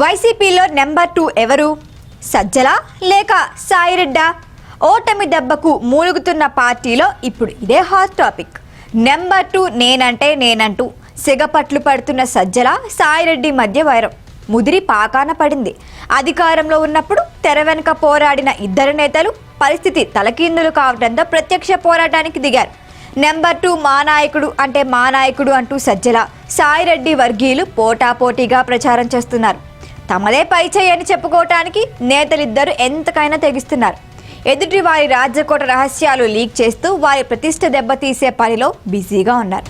వైసీపీలో number two ఎవరు? సజ్జల లేక సాయిరెడ్డా? ఓటమి దెబ్బకు మూలుగుతున్న పార్టీలో ఇప్పుడు ఇదే హాట్ టాపిక్. నెంబర్ టూ నేనంటే నేనంటూ సిగపట్లు పడుతున్న సజ్జల సాయిరెడ్డి మధ్య వైరం. ముదిరి పాకాన పడింది. అధికారంలో ఉన్నప్పుడు తెర వెనుక పోరాడిన ఇద్దరు నేతలు పరిస్థితి తలకిందులు కావడంతో ప్రత్యక్ష పోరాటానికి దిగారు. నెంబర్ టూ మా నాయకుడు అంటే మా నాయకుడు అంటూ సజ్జల సాయిరెడ్డి వర్గీయులు పోటాపోటీగా ప్రచారం చేస్తున్నారు. తమదే పై చెప్పుకోవటానికి నేతలిద్దరూ ఎంతకైనా తెగిస్తున్నారు. ఎదుటి వారి రాజ్యకోట రహస్యాలు లీక్ చేస్తూ వారి ప్రతిష్ట దెబ్బతీసే పనిలో బిజీగా ఉన్నారు.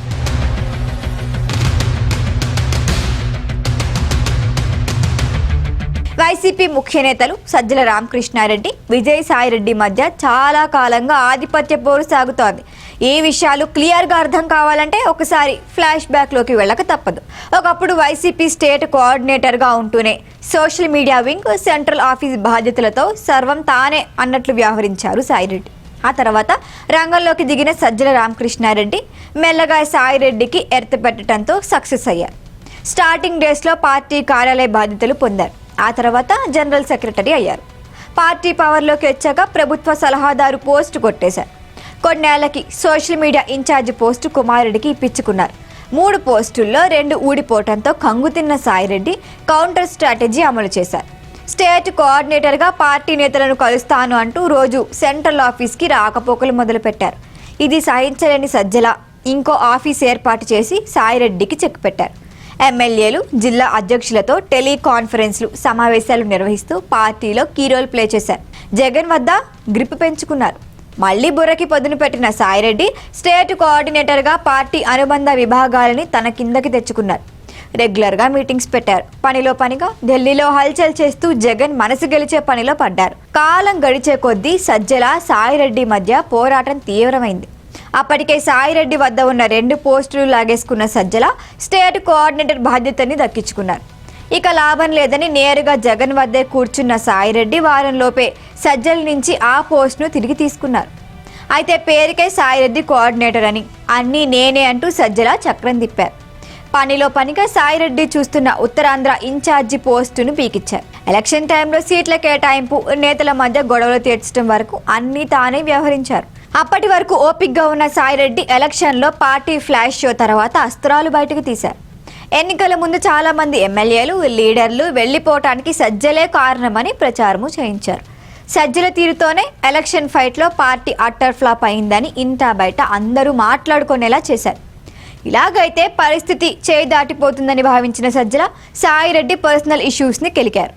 వైసీపీ ముఖ్య నేతలు సజ్జల రామకృష్ణారెడ్డి విజయసాయిరెడ్డి మధ్య చాలా కాలంగా ఆధిపత్య పోరు సాగుతోంది. ఈ విషయాలు క్లియర్గా అర్థం కావాలంటే ఒకసారి ఫ్లాష్ బ్యాక్లోకి వెళ్ళక తప్పదు. ఒకప్పుడు వైసీపీ స్టేట్ కోఆర్డినేటర్గా ఉంటూనే social media wing central office బాధ్యతలతో సర్వం తానే అన్నట్లు వ్యవహరించారు సాయిరెడ్డి. ఆ తర్వాత రంగంలోకి దిగిన సజ్జల రామకృష్ణారెడ్డి మెల్లగా సాయిరెడ్డికి ఎర్త పెట్టడంతో సక్సెస్ అయ్యారు. స్టార్టింగ్ డేస్లో పార్టీ కార్యాలయ బాధ్యతలు పొందారు. ఆ తర్వాత జనరల్ సెక్రటరీ అయ్యారు. పార్టీ పవర్లోకి వచ్చాక ప్రభుత్వ సలహాదారు పోస్టు కొట్టేశారు. కొన్నేళ్ళకి సోషల్ మీడియా ఇన్ఛార్జ్ పోస్టు కుమారుడికి ఇప్పించుకున్నారు. మూడు పోస్టుల్లో రెండు ఊడిపోవడంతో కంగుతిన్న సాయిరెడ్డి కౌంటర్ స్ట్రాటజీ అమలు చేశారు. స్టేట్ కోఆర్డినేటర్గా పార్టీ నేతలను కలుస్తాను అంటూ రోజు సెంట్రల్ ఆఫీస్కి రాకపోకలు మొదలుపెట్టారు. ఇది సహించలేని సజ్జల. ఇంకో ఆఫీస్ ఏర్పాటు చేసి సాయిరెడ్డికి చెక్ పెట్టారు. ఎమ్మెల్యేలు జిల్లా అధ్యక్షులతో టెలికాన్ఫరెన్స్లు సమావేశాలు నిర్వహిస్తూ పార్టీలో కీ రోల్ ప్లే చేశారు. జగన్ వద్ద గ్రిప్ పెంచుకున్నారు. మళ్ళీ బుర్రకి పదును పెట్టిన సాయిరెడ్డి స్టేట్ కోఆర్డినేటర్గా పార్టీ అనుబంధ విభాగాలని తన కిందకి తెచ్చుకున్నారు. రెగ్యులర్గా మీటింగ్స్ పెట్టారు. పనిలో పనిగా ఢిల్లీలో హల్చల్ చేస్తూ జగన్ మనసు గెలిచే పనిలో పడ్డారు. కాలం గడిచే కొద్దీ సజ్జల సాయిరెడ్డి మధ్య పోరాటం తీవ్రమైంది. అప్పటికే సాయిరెడ్డి వద్ద ఉన్న రెండు పోస్టులు లాగేసుకున్న సజ్జల స్టేట్ కోఆర్డినేటర్ బాధ్యతని దక్కించుకున్నారు. ఇక లాభం లేదని నేరుగా జగన్ వద్దే కూర్చున్న సాయిరెడ్డి వారంలోపే సజ్జల నుంచి ఆ పోస్టును తిరిగి తీసుకున్నారు. అయితే పేరుకే సాయిరెడ్డి కోఆర్డినేటర్ అని అన్నీ నేనే అంటూ సజ్జల చక్రం తిప్పారు. పనిలో పనిగా సాయిరెడ్డి చూస్తున్న ఉత్తరాంధ్ర ఇన్ఛార్జి పోస్టును పీకిచ్చారు. ఎలక్షన్ టైంలో సీట్ల కేటాయింపు నేతల మధ్య గొడవలు తీర్చడం వరకు అన్నీ తానే వ్యవహరించారు. అప్పటి వరకు ఓపిక్గా ఉన్న సాయిరెడ్డి ఎలక్షన్లో పార్టీ ఫ్లాష్ షో తర్వాత అస్త్రాలు బయటకు తీశారు. ఎన్నికల ముందు చాలా మంది ఎమ్మెల్యేలు లీడర్లు వెళ్ళిపోవటానికి సజ్జలే కారణమని ప్రచారము చేయించారు. సజ్జల తీరుతోనే ఎలక్షన్ ఫైట్లో పార్టీ అట్టర్ ఫ్లాప్ అయిందని ఇంటా బయట అందరూ మాట్లాడుకునేలా చేశారు. ఇలాగైతే పరిస్థితి చేయి దాటిపోతుందని భావించిన సజ్జల సాయిరెడ్డి పర్సనల్ ఇష్యూస్ని కెలికారు.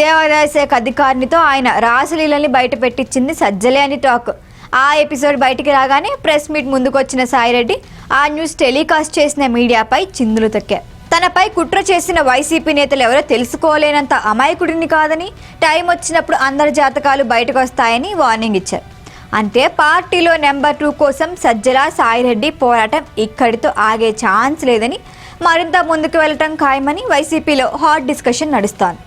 దేవాదాయ శాఖ అధికారినితో ఆయన రాసలీలని బయట పెట్టించింది సజ్జలే అని టాక్ ఆ ఎపిసోడ్ బయటికి రాగానే ప్రెస్ మీట్ ముందుకొచ్చిన సాయిరెడ్డి ఆ న్యూస్ టెలికాస్ట్ చేసిన మీడియాపై చిందులు తొక్కారు. తనపై కుట్ర చేసిన వైసీపీ నేతలు ఎవరో తెలుసుకోలేనంత అమాయకుడిని కాదని టైం వచ్చినప్పుడు అందరి జాతకాలు బయటకు వస్తాయని వార్నింగ్ ఇచ్చారు. అంటే పార్టీలో నెంబర్ టూ కోసం సజ్జల సాయిరెడ్డి పోరాటం ఇక్కడితో ఆగే ఛాన్స్ లేదని మరింత ముందుకు వెళ్ళటం ఖాయమని వైసీపీలో హాట్ డిస్కషన్ నడుస్తోంది.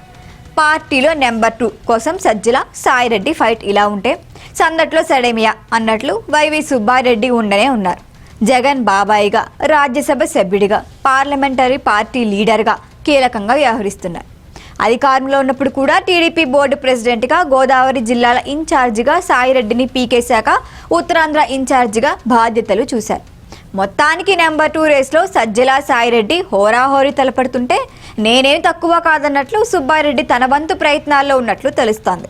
పార్టీలో నెంబర్ టూ కోసం సజ్జల సాయిరెడ్డి ఫైట్ ఇలా ఉంటే సందట్లో సడేమియా అన్నట్లు వైవి సుబ్బారెడ్డి ఉండనే ఉన్నారు. జగన్ బాబాయిగా రాజ్యసభ సభ్యుడిగా పార్లమెంటరీ పార్టీ లీడర్గా కీలకంగా వ్యవహరిస్తున్నారు. అధికారంలో ఉన్నప్పుడు కూడా టీడీపీ బోర్డు ప్రెసిడెంట్గా గోదావరి జిల్లాల ఇన్ఛార్జిగా సాయిరెడ్డిని పీకేశాక ఉత్తరాంధ్ర ఇన్ఛార్జిగా బాధ్యతలు చూశారు. మొత్తానికి నెంబర్ టూ రేస్లో సజ్జల సాయిరెడ్డి హోరాహోరీ తలపడుతుంటే నేనేం తక్కువ కాదన్నట్లు సుబ్బారెడ్డి తన వంతు ప్రయత్నాల్లో ఉన్నట్లు తెలుస్తోంది.